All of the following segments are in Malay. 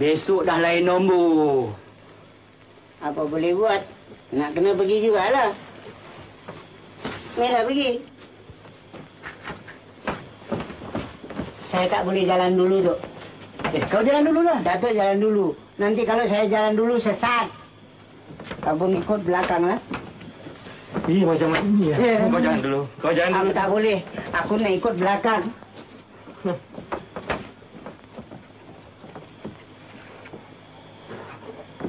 Besok dah lain nombor. Apa boleh buat? Nak kena pergi jugalah. Mela pergi. Saya tak boleh jalan dulu, Dok. Eh, kau jalan dulu lah. Datuk jalan dulu. Nanti kalau saya jalan dulu sesat. Kau ikut belakang lah. Ih, macam ini ya. Kau jangan dulu. Kau Aku dulu. tak boleh. Aku nak ikut belakang. Inilah pergi buta.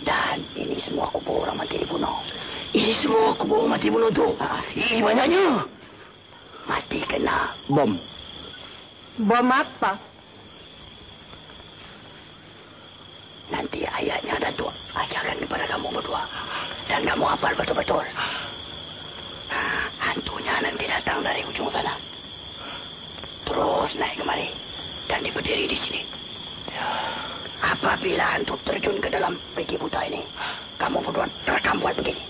Dan ini semua kubur orang mati dibunuh. Ini semua kubur mati bunuh tu. Ih, banyaknya. Mati kena bom. Bom apa? Nanti ayatnya Datuk ajarkan kepada kamu berdua. Dan kamu hafal betul-betul. Ah, Hantunya nanti datang dari ujung sana. Terus naik kemari. Dan dia berdiri di sini. Apabila hantu terjun ke dalam peti buta ini, kamu berdua terekam buat begini.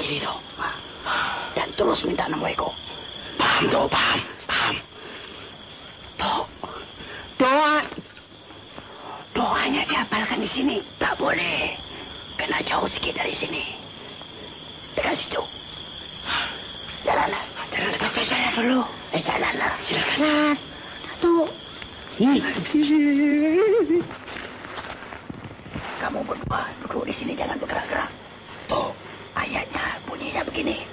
Gini toh. Dan terus minta nama Eko. Paham toh, paham, paham. Toh, Doa. doanya dihafalkan di sini. Tak boleh. Kena jauh sikit dari sini. Dekat situ. Jalanlah. Jalanlah. Doktor saya dulu. Eh, jalanlah. Silakan. Jalan. Datuk. Kamu berdua duduk di sini jangan bergerak-gerak. Tuh, ayatnya bunyinya begini.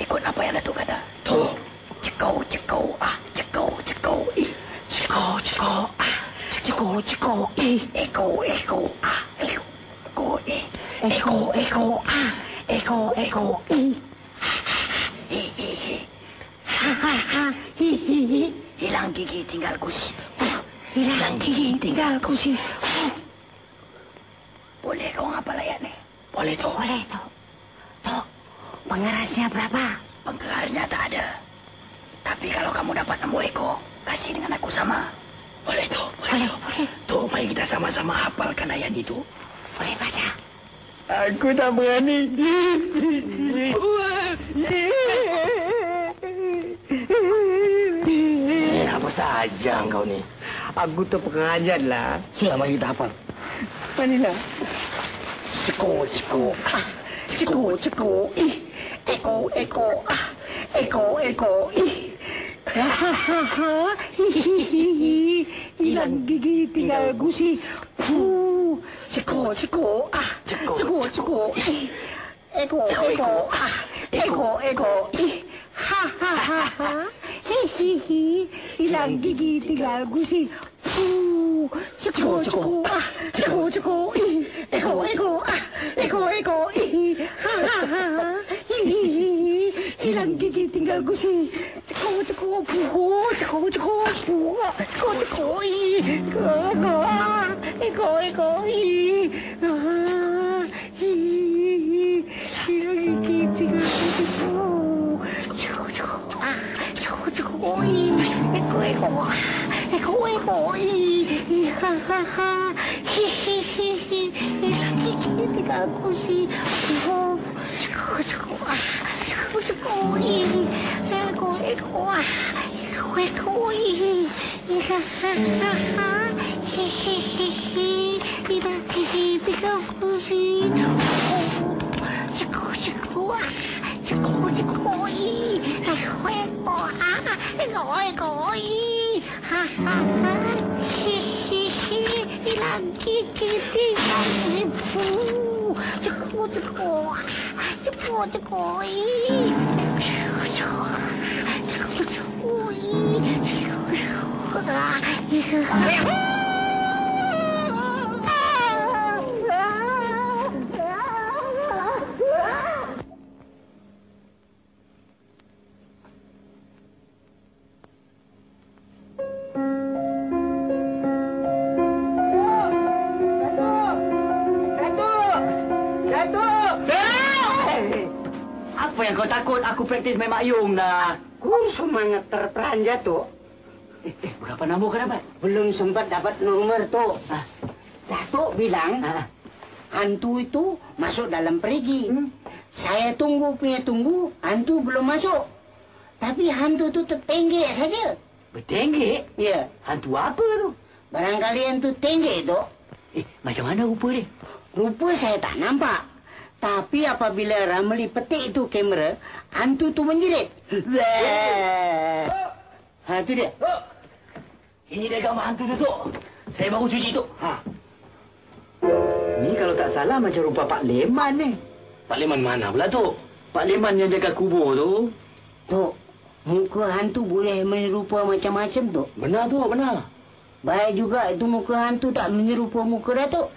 Ikut apa yang Datuk kata. Tuh. Cekau, cekau, ah, cekau, cekau, ih. Cekau, cekau, ah, cekau, cekau, ih. Eko, eko, ah, eko, eko, ih. Eko, eko, ah, eko, eko. Hi, hi, hi. Ha, ha, ha, hi, hi, hi. Hilang gigi tinggal kusi. Hilang gigi tinggal kusi. Boleh kau ngapal ayat ni? Boleh tu. Boleh, Tok. Tok, pengerasnya berapa? Penggelarnya tak ada. Tapi kalau kamu dapat nombor Eko, kasih dengan aku sama. Boleh tu, boleh, Boleh, tu. boleh. Tu, mari kita sama-sama hafalkan ayat itu. Boleh baca. Aku tak berani. Eh, apa saja kau ni? Aku tu pengajar lah. Sudah, mari kita hafal. Manilah. Ceko, ceko, ah. Ceko, ceko, ih. Eko, eko, ah. Eko, eko, ih. Hahaha, hihihi, hilang gigi tinggal gusi. Puh, ceko, ceko, ah, Ceko, ceko, ceko, ih. Eko, eko, ah, eko, eko, ih. Hahaha, hihihi, hilang gigi tinggal gusi. Puh, ceko, ceko, ah, ceko, ceko, ih. Eko, 个故事，这个这个不好，这个这个不好，这个这可以，哥哥，你可以可以，啊，嘿，这个这个这个不好，这个这个啊，这个这可以，你可以可，哈哈哈，嘿嘿嘿嘿，这个故事不好，这个这个啊。Gusi. Puh, ceko, ceko, ah, ceko, ceko, ih. Eko, eko, ah, eko, eko, ih. Hahaha, hihihi, hilang gigi tinggal gusi. Puh, ceko, ceko, ah, ceko, ceko, ih. Eko, eko, ah, eko, eko, ih. Hahaha, hihihi, hilang gigi tinggal gusi. Puh, ceko, ceko, ah, ceko, ceko, ih. Eko, eko, ah, eko, eko, ih. Hahaha, hihihi, hilang gigi tinggal gusi. Puh, 这不可以，这不中，这不中意，这不中啊！Ah, yang kau takut? Aku praktis main mayung dah. Kau semangat terperanjat tu. Eh, eh, berapa nombor kau dapat? Belum sempat dapat nomor tu. Ah. Datuk bilang, Ah, hantu itu masuk dalam perigi. Saya tunggu punya tunggu, hantu belum masuk. Tapi hantu itu tertenggek saja. bertenggek? Ya, Hantu apa tu? barangkali hantu tenggek itu. Eh, macam mana rupa dia? Rupa saya tak nampak. Tapi apabila Ramli petik itu kamera, hantu tu menjerit. Wah. Ha, tu dia. Ini dia gambar hantu tu, Tok. Saya baru cuci, Tok. Ha. Ni kalau tak salah macam rupa Pak Leman ni. Pak Leman mana pula, Tok? Pak Leman yang jaga kubur tu. Tu, muka hantu boleh menyerupa macam-macam tu. Benar, Tok, benar. Baik juga itu muka hantu tak menyerupa muka Datuk.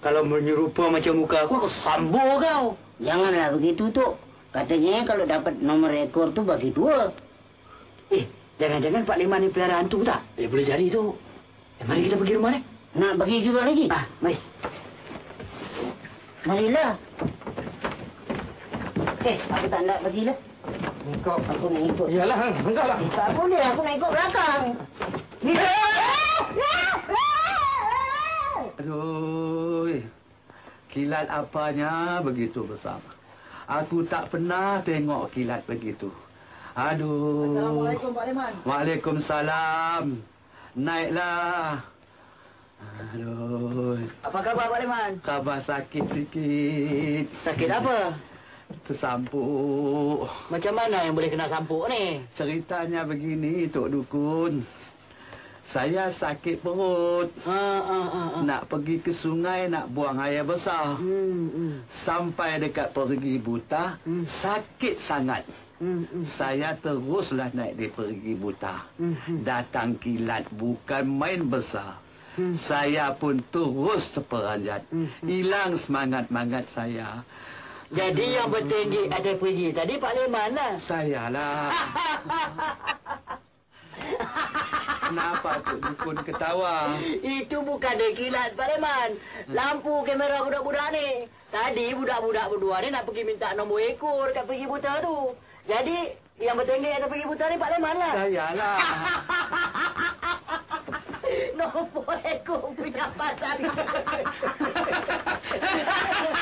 Kalau menyerupa macam muka aku, aku sambur kau. Janganlah begitu, tu. Katanya kalau dapat nomor rekor tu bagi dua. Eh, jangan-jangan Pak Leman ni pelihara hantu tak? Eh, boleh jadi, Tok. Eh, mari kita pergi rumah ni. Nak bagi juga lagi? Ah, mari. Marilah. Eh, aku tak nak bagilah. Ikut, aku nak ikut. Iyalah, engkau lah. Tak boleh, aku nak ikut belakang. Aduh, kilat apanya begitu besar. Aku tak pernah tengok kilat begitu. Aduh. Assalamualaikum Pak Leman. Waalaikumsalam. Naiklah. Aduh, Apa khabar Pak Leman? kabar sakit sikit. Sakit apa? Tersampuk. Macam mana yang boleh kena sampuk ni? Ceritanya begini, Tok Dukun. Saya sakit perut. Ha, ha, ha, ha. Nak pergi ke sungai nak buang air besar. Hmm, hmm, Sampai dekat pergi buta, Hmm. sakit sangat. hmm, hmm. Saya teruslah naik di pergi buta. Hmm, hmm. Datang kilat bukan main besar. Hmm. Saya pun terus terperanjat. Hmm. Hilang semangat-mangat saya. Jadi yang bertinggi ada pergi tadi Pak Leman lah. Saya lah. Kenapa Tok Dukun ketawa? Itu bukan dia kilat Pak Leman. Lampu kamera budak-budak ni. Tadi budak-budak berdua ni nak pergi minta nombor ekor kat pergi buta tu. Jadi yang bertinggi ada pergi buta ni Pak Leman lah. Saya lah. Nombor ekor punya pasal.